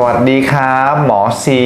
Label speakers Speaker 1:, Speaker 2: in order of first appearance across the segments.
Speaker 1: สวัสดีครับ หมอซี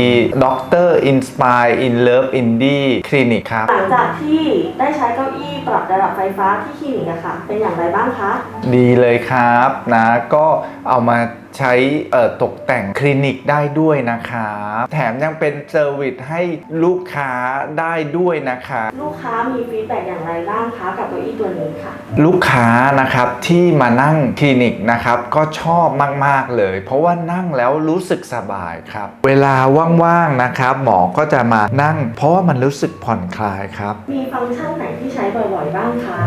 Speaker 1: ด็อกเตอร์อินสปายอินเลิฟอินดี้คลินิกครับ
Speaker 2: หลังจากที่ได้ใช้เก้าอี้ปรับระดับไฟฟ้าที่คลินิกอะค่ะ เป็นอย่างไรบ้างคะ
Speaker 1: ดีเลยครับนะก็เอามา ใช้เอ่อตกแต่งคลินิกได้ด้วยนะครับแถมยังเป็นเซอร์วิสให้ลูกค้าได้ด้วยนะครับ
Speaker 2: ลูกค้ามีฟีดแบ็กอย่างไรบ้างคะกับเก้าอี้ตัวนี้ค่ะ
Speaker 1: ลูกค้านะครับที่มานั่งคลินิกนะครับก็ชอบมาก ๆ เลย เพราะว่านั่งแล้วรู้สึกสบายครับ เวลาว่างๆนะครับ หมอก็จะมานั่ง เพราะว่ามันรู้สึกผ่อนคลายครับ
Speaker 2: มีฟังก์ชันไหนที่ใช้บ่อยๆบ้างคะ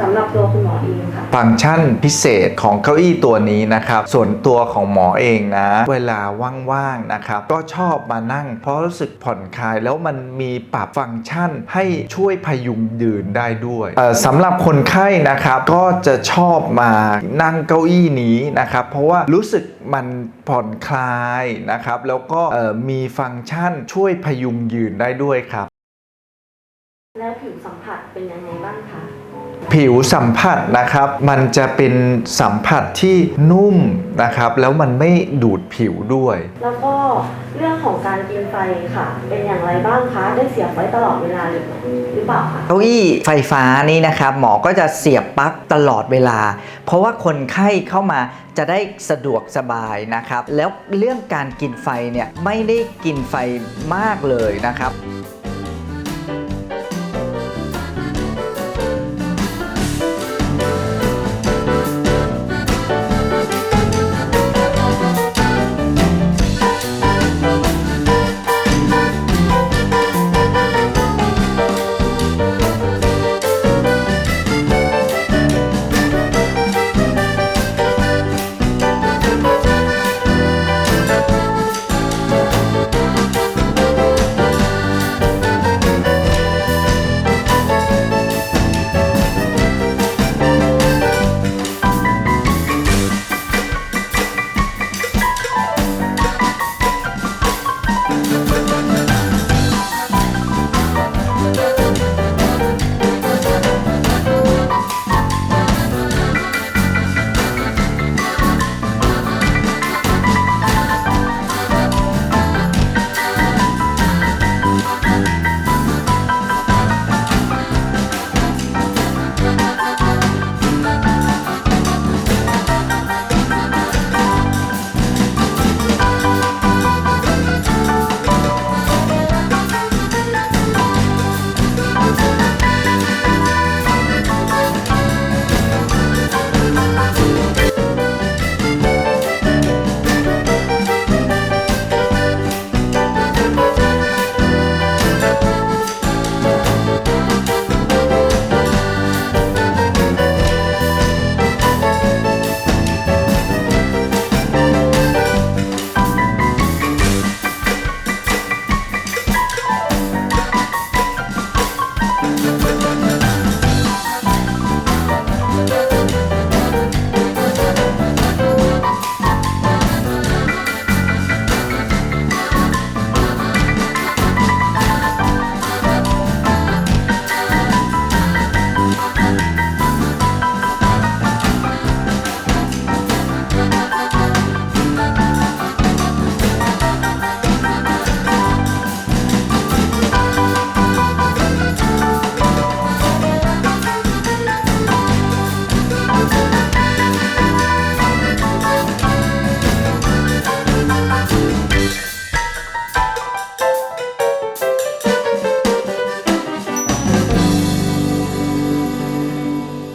Speaker 2: สำหรับตัวคุณหมอเองค่ะ
Speaker 1: ฟังก์ชันพิเศษของเก้าอี้ตัวนี้นะครับ ส่วนตัวของหมอเองนะ เวลาว่างๆนะครับ ก็ชอบมานั่ง เพราะรู้สึกผ่อนคลายแล้วมันมีปรับฟังก์ชันให้ช่วยพยุงยืนได้ด้วยเอ่อสำหรับคนไข้นะครับก็จะชอบมานั่งเก้าอี้นี้นะครับ เพราะว่ารู้สึกมันผ่อนคลายนะครับ แล้วก็เอ่อมีฟังก์ชันช่วยพยุงยืนได้ด้วยครับ
Speaker 2: แล้วผิวสัมผัสเป็นยังไงบ้างคะ
Speaker 1: ผิวสัมผัสนะครับ มันจะเป็นสัมผัสที่นุ่มนะครับ แล้วมันไม่ดูดผิวด้วย
Speaker 2: แล้วก็เรื่องของการกินไฟค่ะ เป็นอย่างไรบ้างคะ ได้เสียบไว้ตลอดเวลาหรือหรือเปล่าคะ
Speaker 3: เก้าอี้ไฟฟ้านี้นะครับ หมอก็จะเสียบปลั๊กตลอดเวลา เพราะว่าคนไข้เข้ามาจะได้สะดวกสบายนะครับ แล้วเรื่องการกินไฟเนี่ยไม่ได้กินไฟมากเลยนะครับ